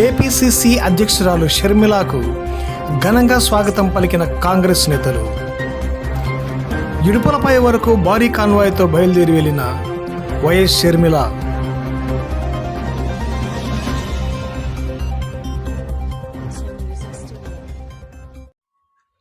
APCC అధ్యక్షురాలు షర్మిలాకు ఘనంగా స్వాగతం పలికిన కాంగ్రెస్ నేతలు. ఇడుపులపై వరకు భారీ కాన్వాయ్తో బయలుదేరి వెళ్ళిన వైఎస్ షర్మిల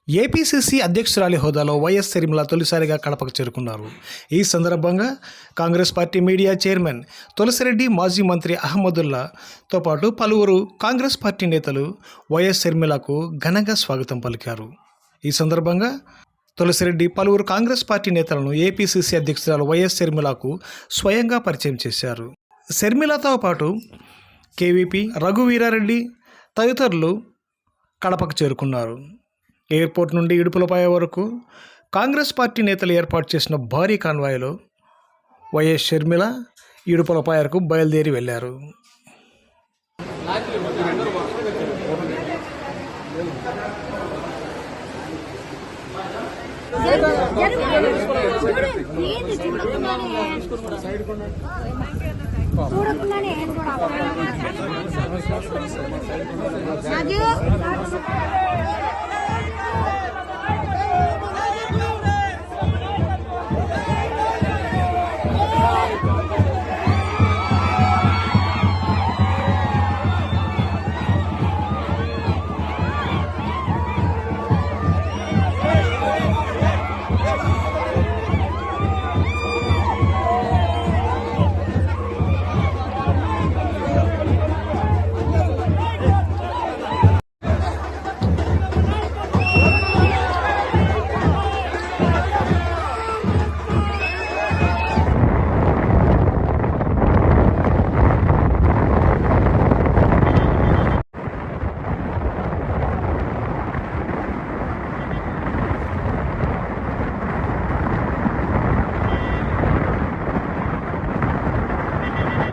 ఏపీసీసీ అధ్యక్షురాలి హోదాలో వైఎస్ షర్మిల తొలిసారిగా కడపకు చేరుకున్నారు. ఈ సందర్భంగా Congress party media chairman Tulasi Reddy మాజీ మంత్రి అహ్మదుల్లాతో పాటు పలువురు కాంగ్రెస్ పార్టీ నేతలు వైఎస్ షర్మిలకు ఘనంగా స్వాగతం పలికారు. ఈ సందర్భంగా తులసిరెడ్డి పలువురు కాంగ్రెస్ పార్టీ నేతలను ఏపీసీసీ అధ్యక్షురాలు వైఎస్ షర్మిలకు స్వయంగా పరిచయం చేశారు. షర్మిలతో పాటు కేవీపీ రఘువీరారెడ్డి తదితరులు కడపకు చేరుకున్నారు. ఎయిర్పోర్ట్ నుండి ఇడుపులపాయ వరకు కాంగ్రెస్ పార్టీ నేతలు ఏర్పాటు చేసిన భారీ కాన్వాయ్లో వైఎస్ షర్మిల ఇడుపులపాయకు వరకు బయలుదేరి వెళ్ళారు. చూడకుండానే